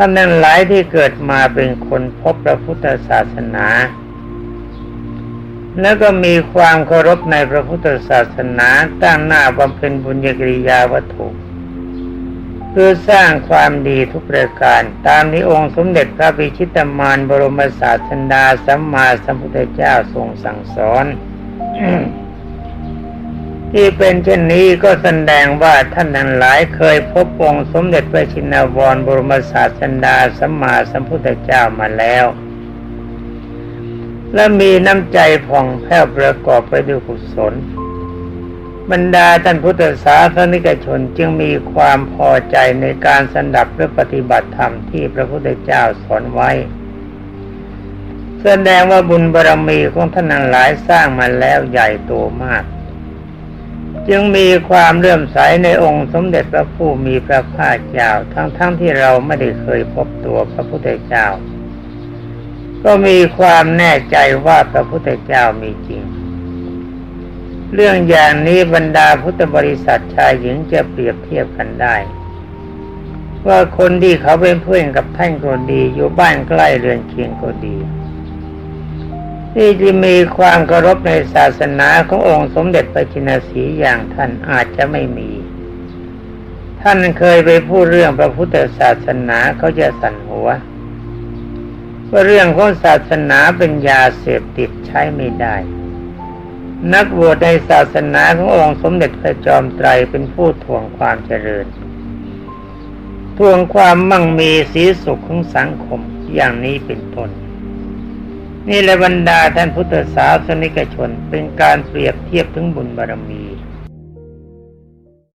ท่านนั้นหลายที่เกิดมาเป็นคนพบพระพุทธศาสนา แล้วก็มีความเคารพในพระพุทธศาสนาตั้งหน้าบำเพ็ญบุญญกิริยาวัตถุเพื่อสร้างความดีทุกประการ ตามที่องค์สมเด็จพระบิชิตามานบรมศาสดาสัมมาสัมพุทธเจ้าทรงสั่งสอน ที่เป็นเช่นนี้ก็แสดงว่าท่านทั้งหลายเคยพบองค์สมเด็จพระชินวรบรมศาสดาสัมมาสัมพุทธเจ้ามาแล้ว และมีน้ำใจผ่องแผ้วประกอบไปด้วยกุศล บรรดาท่านพุทธศาสนิกชนจึงมีความพอใจในการสันดับและปฏิบัติธรรมที่พระพุทธเจ้าสอนไว้แสดงว่าบุญบารมีของท่านทั้งหลายสร้างมาแล้วใหญ่โตมาก จึงมีความเลื่อมใสในองค์สมเด็จพระผู้มีพระภาคเจ้าทั้งๆทที่เราไม่ได้เคยพบตัวพระพุทธเจ้า ก็มีความแน่ใจว่าพระพุทธเจ้ามีจริง เรื่องอย่างนี้บรรดาพุทธบริษัทชายหญิงจะเปรียบเทียบกันได้ ว่าคนที่เขาเป็นเพื่อนกับท่านก็ดี อยู่บ้านใกล้เรือนเคียงก็ดี ที่จะมีความเคารพในศาสนาขององค์สมเด็จพระจินสีอย่างท่านอาจจะไม่มี ท่านเคยไปพูดเรื่องพระพุทธศาสนาเขาจะสั่นหัวว่าเรื่องของศาสนาเป็นยาเสพติดใช้ไม่ได้ นักบวชในศาสนาขององค์สมเด็จพระจอมไตรเป็นผู้ทวงความเจริญ ทวงความมั่งมีสีสุขของสังคมอย่างนี้เป็นต้น นี่แหละบรรดาท่านพุทธศาสนิกชน เป็นการเปรียบเทียบถึงบุญบารมี